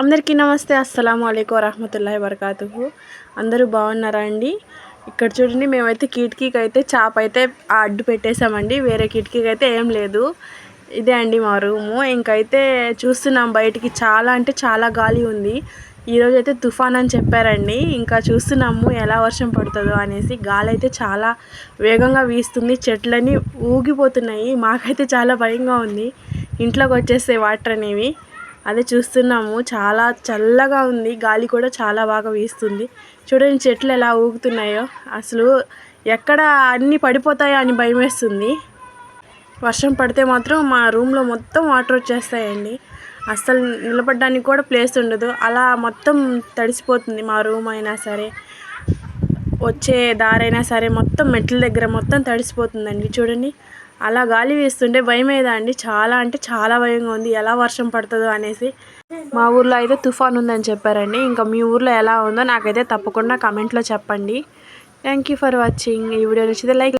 అందరికీ నమస్తే అస్సలం అయికు వరహమతుల్లాhi వరకాతు అందరూ బాగున్నారా అండి? ఇక్కడ చూడండి మేమైతే కిటికీకి అయితే చాప అయితే అడ్డు పెట్టేసామండి వేరే కిటికీకి అయితే ఏం లేదు. ఇదే అండి మా రూము. ఇంకైతే చూస్తున్నాం బయటికి చాలా అంటే చాలా గాలి ఉంది. ఈరోజు అయితే తుఫాన్ అని చెప్పారండి. ఇంకా చూస్తున్నాము ఎలా వర్షం పడుతుందో అనేసి. గాలి అయితే చాలా వేగంగా వీస్తుంది. చెట్లన్నీ ఊగిపోతున్నాయి. మాకైతే చాలా భయంగా ఉంది. ఇంట్లోకి వచ్చేస్తాయి వాటర్ అనేవి. అదే చూస్తున్నాము. చాలా చల్లగా ఉంది. గాలి కూడా చాలా బాగా వీస్తుంది. చూడండి చెట్లు ఎలా ఊగుతున్నాయో. అసలు ఎక్కడ అన్నీ పడిపోతాయో అని భయం వేస్తుంది. వర్షం పడితే మాత్రం మా రూమ్లో మొత్తం వాటర్ వచ్చేస్తాయండి. అస్సలు నిలబడడానికి కూడా ప్లేస్ ఉండదు. అలా మొత్తం తడిసిపోతుంది మా రూమ్ అయినా సరే. వచ్చే దారైనా సరే మొత్తం మెట్ల దగ్గర మొత్తం తడిసిపోతుందండి. చూడండి. అలా గాలి వేస్తుంటే భయం అండి? చాలా అంటే చాలా భయంగా ఉంది. ఎలా వర్షం పడుతుందో అనేసి. మా ఊర్లో అయితే తుఫాన్ ఉందని చెప్పారండి. ఇంకా మీ ఊర్లో ఎలా ఉందో నాకైతే తప్పకుండా కమెంట్లో చెప్పండి. థ్యాంక్ యూ ఫర్ వాచింగ్ ఈ వీడియో నచ్చితే లైక్